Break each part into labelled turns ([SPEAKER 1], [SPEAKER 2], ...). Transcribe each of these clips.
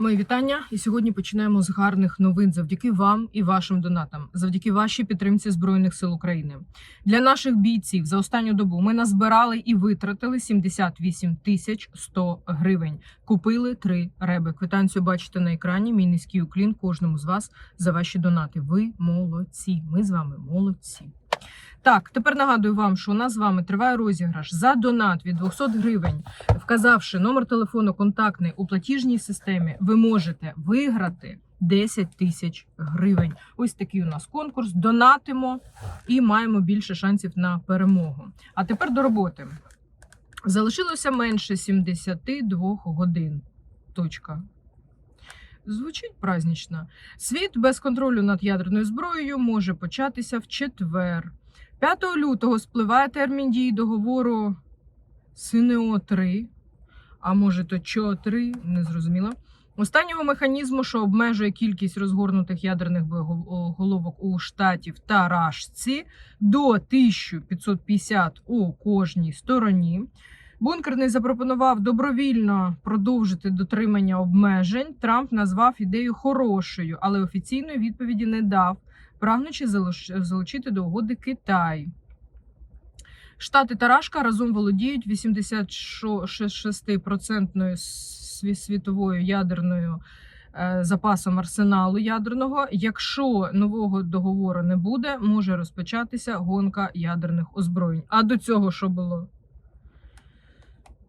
[SPEAKER 1] Мої вітання. І сьогодні починаємо з гарних новин завдяки вам і вашим донатам, завдяки вашій підтримці Збройних сил України. Для наших бійців за останню добу ми назбирали і витратили 78 тисяч 100 гривень. Купили три реби. Квитанцію бачите на екрані. Мій низький уклін кожному з вас за ваші донати. Ви молодці. Ми з вами молодці. Так, тепер нагадую вам, що у нас з вами триває розіграш за донат від 200 гривень. Вказавши номер телефону контактний у платіжній системі, ви можете виграти 10 тисяч гривень. Ось такий у нас конкурс. Донатимо і маємо більше шансів на перемогу. А тепер до роботи. Залишилося менше 72 годин. Точка. Звучить празднично. Світ без контролю над ядерною зброєю може початися в четвер. 5 лютого спливає термін дії договору СНО 3 а може то ЧО 3 не зрозуміло. Останнього механізму, що обмежує кількість розгорнутих ядерних боєголовок у штатів та рашці до 1550 у кожній стороні. Бункерний запропонував добровільно продовжити дотримання обмежень. Трамп назвав ідею хорошою, але офіційної відповіді не дав, прагнучи залучити до угоди Китай. Штати та Рашка разом володіють 86% світовою ядерною е, запасом арсеналу ядерного. Якщо нового договору не буде, може розпочатися гонка ядерних озброєнь. А до цього що було?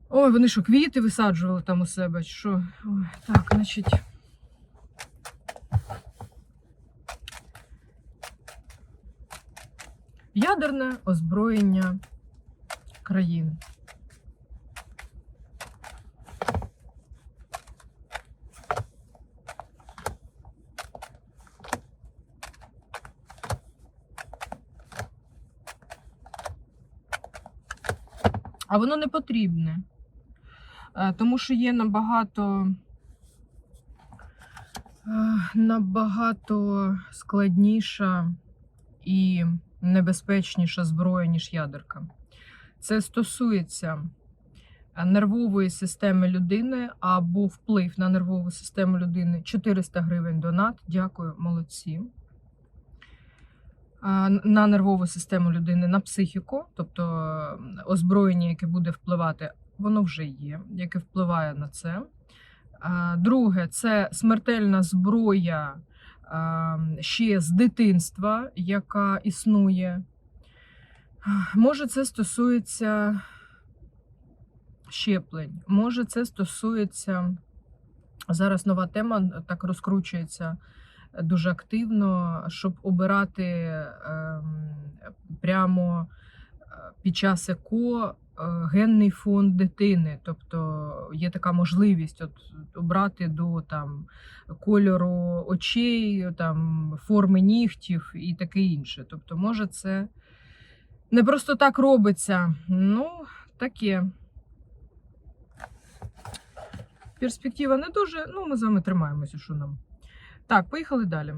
[SPEAKER 1] Ой, вони що, квіти висаджували там у себе? Що? Ой, так, значить. Ядерне озброєння країн. А воно не потрібне, Е, тому що є набагато, е, набагато складніша і небезпечніша зброя, ніж ядерка. Це стосується е, нервової системи людини або вплив на нервову систему людини. 400 гривень донат. Дякую, молодці. На нервову систему людини, на психіку, тобто е, озброєння, яке буде впливати, воно вже є, яке впливає на це. Друге, це смертельна зброя ще з дитинства, яка існує. Може, це стосується щеплень, може, це стосується. Зараз нова тема так розкручується дуже активно, щоб обирати ем, прямо е, під час ЕКО генний фонд дитини. Тобто є така можливість от, обрати до там, кольору очей, там, форми нігтів і таке інше. Тобто, може, це не просто так робиться. Ну, таке. Перспектива не дуже. Ну, ми з вами тримаємося, що нам. Так, поїхали далі.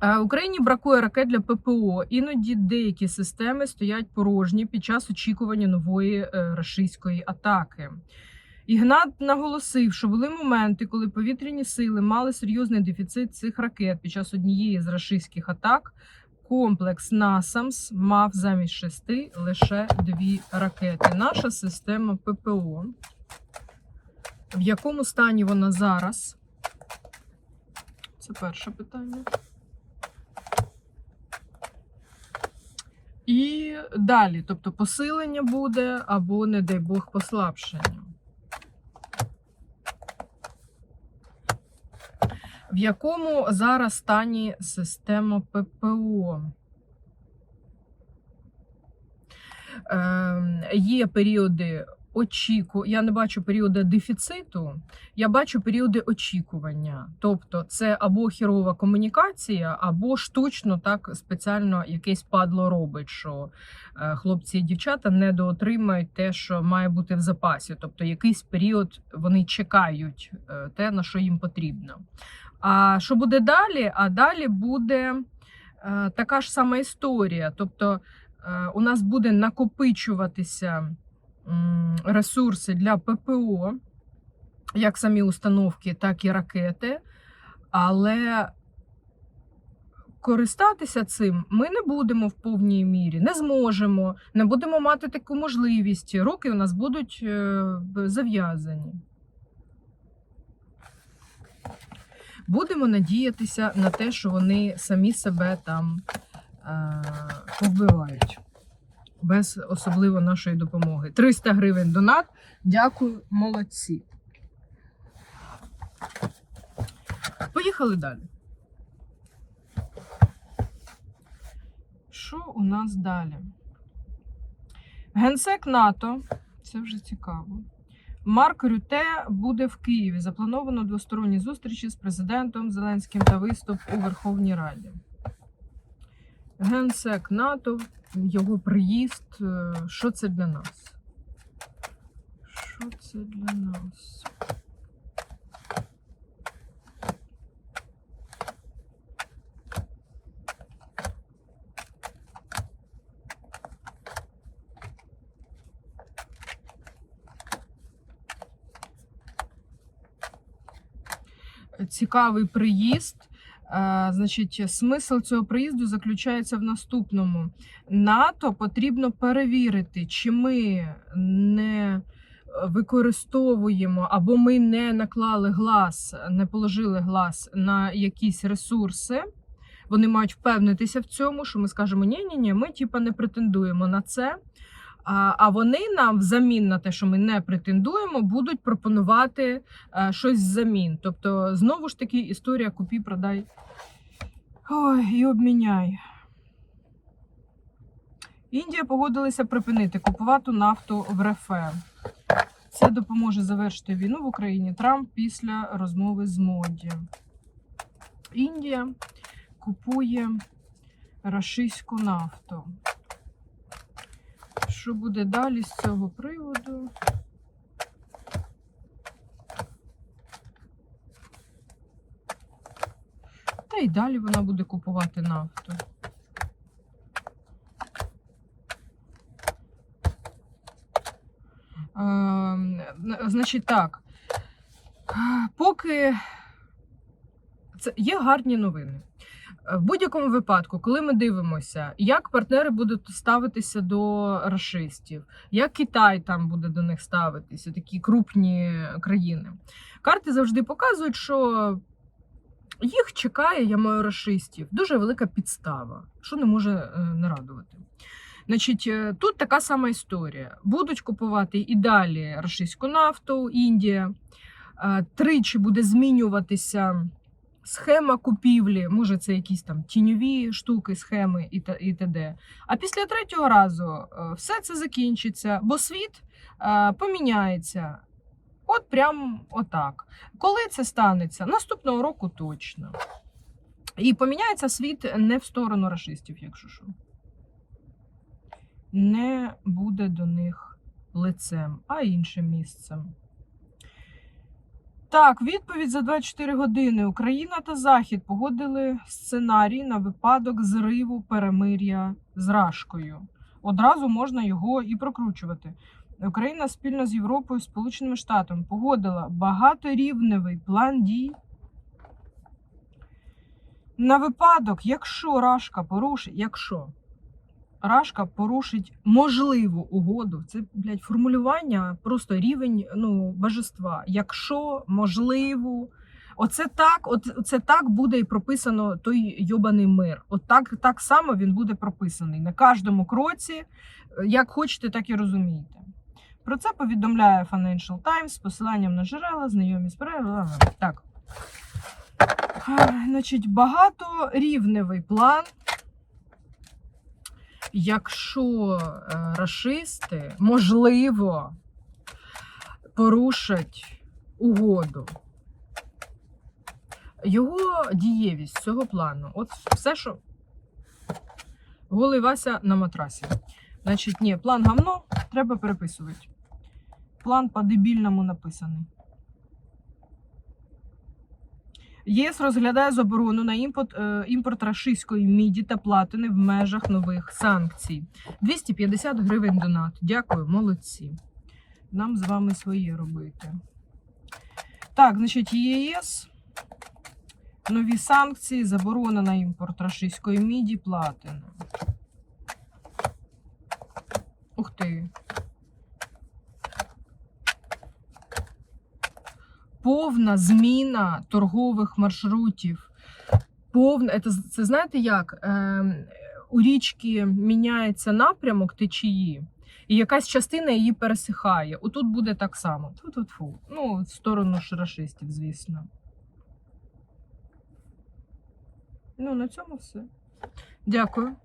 [SPEAKER 1] Е, Україні бракує ракет для ППО. Іноді деякі системи стоять порожні під час очікування нової е, рашистської атаки. Ігнат наголосив, що були моменти, коли повітряні сили мали серйозний дефіцит цих ракет під час однієї з рашистських атак. Комплекс НАСАМС мав замість шести лише дві ракети. Наша система ППО. В якому стані вона зараз? Це перше питання. І далі, тобто посилення буде або, не дай Бог, послабшення. В якому зараз стані система ППО? Ем, є періоди очіку. Я не бачу періоди дефіциту, я бачу періоди очікування. Тобто, це або хірова комунікація, або штучно так спеціально якесь падло робить, що е, хлопці і дівчата недоотримають те, що має бути в запасі. Тобто, якийсь період вони чекають е, те, на що їм потрібно. А що буде далі? А далі буде е, така ж сама історія. Тобто, у нас буде накопичуватися ресурси для ППО. як самі установки, так і ракети. Але користатися цим ми не будемо в повній мірі, не зможемо, не будемо мати таку можливість. Руки у нас будуть е, зав'язані. Будемо надіятися на те, що вони самі себе там е, повбивають. Без особливо нашої допомоги. 300 гривень донат. Дякую, молодці. Поїхали далі. Що у нас далі? Генсек НАТО, це вже цікаво. Марк Рюте буде в Києві. Заплановано двосторонні зустрічі з президентом Зеленським та виступ у Верховній Раді. Генсек НАТО, його приїзд. е, Що це для нас? Що це для нас? цікавий приїзд. Е, Значить, смисл цього приїзду заключається в наступному: НАТО потрібно перевірити, чи ми не використовуємо або ми не наклали глаз, не положили глаз на якісь ресурси. Вони мають впевнитися в цьому, що ми скажемо: ні, ні, ні, ми типа не претендуємо на це. А, вони нам взамін на те, що ми не претендуємо, будуть пропонувати е, щось взамін. Тобто, знову ж таки, історія купі, продай Ой, і обміняй. Індія погодилася припинити купувати нафту в РФ. Це допоможе завершити війну в Україні Трамп після розмови з Моді. Індія купує рашистську нафту. Що буде далі з цього приводу? Та й далі вона буде купувати нафту. Ем, Значить так, поки це є гарні новини. В будь-якому випадку, коли ми дивимося, як партнери будуть ставитися до рашистів, як Китай там буде до них ставитися, такі крупні країни, карти завжди показують, що їх чекає, я маю рашистів, дуже велика підстава, що не може не радувати. Значить, е, тут така сама історія. Будуть купувати і далі рашистську нафту, Індія. Е, Тричі буде змінюватися схема купівлі, може, це якісь там тіньові штуки, схеми і та- і т.д. А після третього разу е, все це закінчиться, бо світ е, поміняється. От прям отак. Коли це станеться? Наступного року точно. І поміняється світ не в сторону расистів, якщо що. Не буде до них лицем, а іншим місцем. Так, відповідь за 24 години. Україна та Захід погодили сценарій на випадок зриву перемир'я з Рашкою. Одразу можна його і прокручувати. Україна спільно з Європою, Сполученими Штатами погодила багаторівневий план дій на випадок, якщо Рашка порушить, якщо Рашка порушить можливу угоду, це блядь, формулювання, просто рівень ну, божества. Якщо можливу, оце так, от це так буде і прописано той йобаний мир. От так, так само він буде прописаний на кожному кроці. Як хочете, так і розумієте. Про це повідомляє Financial Times з посиланням на джерела, знайомі з переглядами. Так. Значить, багаторівневий план. Якщо е, рашисти, можливо, порушать угоду, його дієвість цього плану, от все, що голий Вася на матрасі. Значить, ні, план гавно, треба переписувати. План по-дебільному написаний. ЄС розглядає заборону на імпорт, е, імпорт рашистської міді та платини в межах нових санкцій. 250 гривень донат. Дякую, молодці. Нам з вами своє робити. Так, значить, ЄС. Нові санкції, заборона на імпорт рашистської міді, платини. Ух ти. Повна зміна торгових маршрутів. Повна, це, це знаєте як? Ем, у річки міняється напрямок течії, і якась частина її пересихає. Отут буде так само. Тьфу-тьфу-тьфу. Ну, в сторону ж рашистів, звісно. Ну, на цьому все. Дякую.